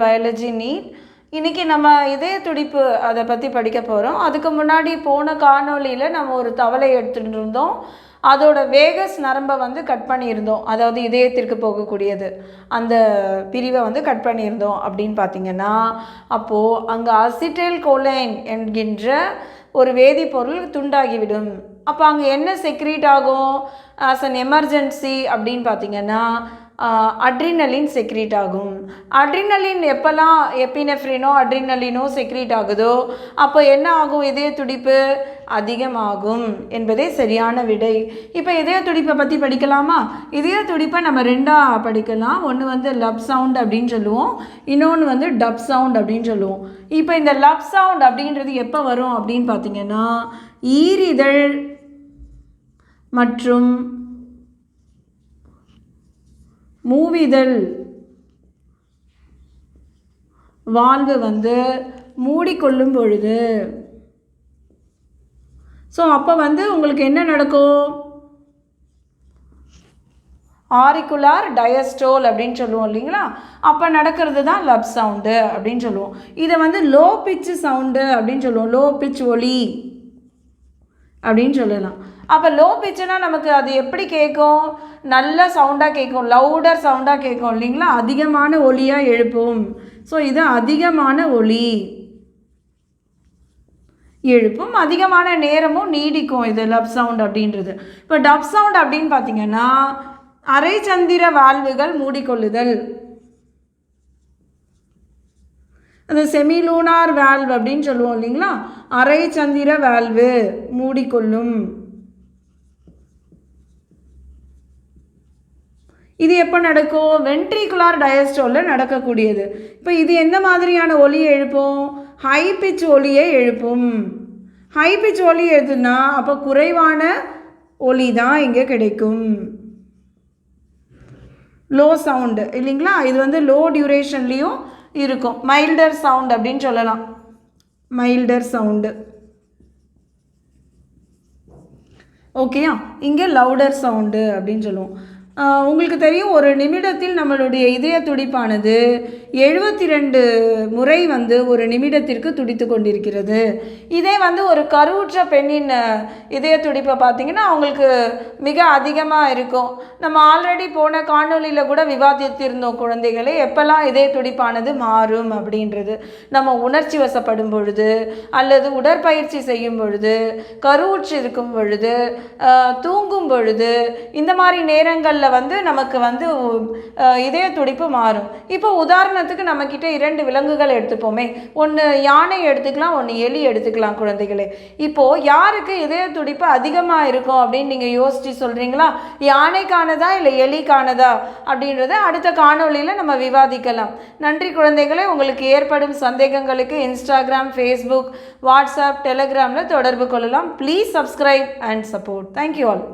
Biology NEET இன்னைக்கு நம்ம இதய துடிப்பு அதை பற்றி படிக்க போகிறோம் அதுக்கு முன்னாடி போன காணொளியில் நம்ம ஒரு தவளை எடுத்துகிட்டு இருந்தோம் அதோட வேகஸ் நரம்பை வந்து கட் பண்ணியிருந்தோம். அதாவது இதயத்திற்கு போகக்கூடியது. அந்த பிரிவை வந்து கட் பண்ணியிருந்தோம் அப்படின்னு பார்த்தீங்கன்னா அப்போது அங்கே அசிட்டில் கோலைன் என்கின்ற ஒரு வேதிப்பொருள் துண்டாகிவிடும். அப்போ அங்கே என்ன செக்ரீட் ஆகும்? ஆஸ் அன் எமர்ஜென்சி அப்படின்னு பார்த்தீங்கன்னா அட்ரினலின் செக்ரீட் ஆகும். அட்ரினலின் எப்போல்லாம் எப்பினெஃப்ரினோ அட்ரினலினோ செக்ரீட் ஆகுதோ அப்போ என்ன ஆகும்? இதய துடிப்பு அதிகமாகும் என்பதே சரியான விடை. இப்போ இதய துடிப்பை பற்றி படிக்கலாமா? இதய துடிப்பை நம்ம ரெண்டாக படிக்கலாம். ஒன்று வந்து லப் சவுண்ட் அப்படின்னு சொல்லுவோம். இன்னொன்று வந்து டப் சவுண்ட் அப்படின்னு சொல்லுவோம். இப்போ இந்த லப் சவுண்ட் அப்படின்றது எப்போ வரும் அப்படின்னு பார்த்தீங்கன்னா ஈரிதழ் மற்றும் மூவிதழ். வாழ்வு வந்து மூடிக்கொள்ளும் பொழுது. ஸோ அப்போ வந்து உங்களுக்கு என்ன நடக்கும்? ஆரிக்குலார் டயஸ்டோல் அப்படின்னு சொல்லுவோம் இல்லைங்களா? அப்போ நடக்கிறது தான் லப் சவுண்டு அப்படின்னு சொல்லுவோம். இதை வந்து லோ பிச்சு சவுண்டு அப்படின்னு சொல்லுவோம். லோ பிச் ஒலி அப்படின்னு சொல்லலாம். அப்போ லோ பிச்சுனா நமக்கு அது எப்படி கேட்கும்? நல்ல சவுண்டாக கேட்கும் லவுடர் சவுண்டாக கேட்கும் இல்லைங்களா? அதிகமான ஒலியாக எழுப்பும். ஸோ இது அதிகமான ஒலி. எழுப்பும் அதிகமான நேரமும் நீடிக்கும் இது லப் சவுண்ட் அப்படின்றது. இப்போ டப் சவுண்ட் அப்படின்னு பார்த்தீங்கன்னா அரை சந்திர வாழ்வுகள் மூடிக்கொள்ளுதல். அந்த செமிலூனார் வேல்வ் அப்படின்னு சொல்லுவோம் இல்லைங்களா? அரை சந்திர வேல்வு மூடிக்கொள்ளும். இது எப்போ நடக்கும்? வென்ட்ரிகுலார் டயஸ்டோலில் நடக்கக்கூடியது. இப்போ இது எந்த மாதிரியான ஒலியை எழுப்பும்? ஹை பிச் ஒலியை எழுப்பும். ஹை பிச் ஒலி எதுனா அப்போ குறைவான ஒலி தான் இங்கே கிடைக்கும். லோ சவுண்டு இல்லைங்களா? இது வந்து லோ டியூரேஷன்லேயும் இருக்கும். மைல்டர் சவுண்ட் அப்படின்னு சொல்லலாம். Milder sound. ஓகேயா? இங்கே லவுடர் சவுண்டு அப்படின்னு சொல்லுவோம். உங்களுக்கு தெரியும் ஒரு நிமிடத்தில் நம்மளுடைய இதய துடிப்பானது எழுபத்தி ரெண்டு முறை வந்து ஒரு நிமிடத்திற்கு துடித்து கொண்டிருக்கிறது. இதே வந்து ஒரு கருவுற்ற பெண்ணின் இதய துடிப்பை பார்த்திங்கன்னா அவங்களுக்கு மிக அதிகமாக இருக்கும். நம்ம ஆல்ரெடி போன காணொளியில் கூட விவாதித்திருந்தோம் குழந்தைகளை எப்போல்லாம் இதய துடிப்பானது மாறும் அப்படின்றது. நம்ம உணர்ச்சி வசப்படும் பொழுது அல்லது உடற்பயிற்சி செய்யும் பொழுது கருவுற்று இருக்கும் பொழுது தூங்கும் பொழுது இந்த மாதிரி நேரங்களில் வந்து நமக்கு வந்து இதய துடிப்பு மாறும். இப்போ உதாரணத்துக்கு நம்மக்கிட்ட இரண்டு விலங்குகள் எடுத்துப்போமே. ஒன்று யானை எடுத்துக்கலாம் ஒன்று எலி எடுத்துக்கலாம் குழந்தைகளே. இப்போது யாருக்கு இதய துடிப்பு அதிகமாக இருக்கும் அப்படின்னு நீங்கள் யோசித்து சொல்கிறீங்களா யானைக்கானதா இல்லை எலிக்கானதா அப்படின்றத அடுத்த காணொளியில் நம்ம விவாதிக்கலாம். நன்றி குழந்தைகளே. உங்களுக்கு ஏற்படும் சந்தேகங்களுக்கு இன்ஸ்டாகிராம் ஃபேஸ்புக் வாட்ஸ்அப் டெலகிராமில் தொடர்பு கொள்ளலாம். Please subscribe and support thank you all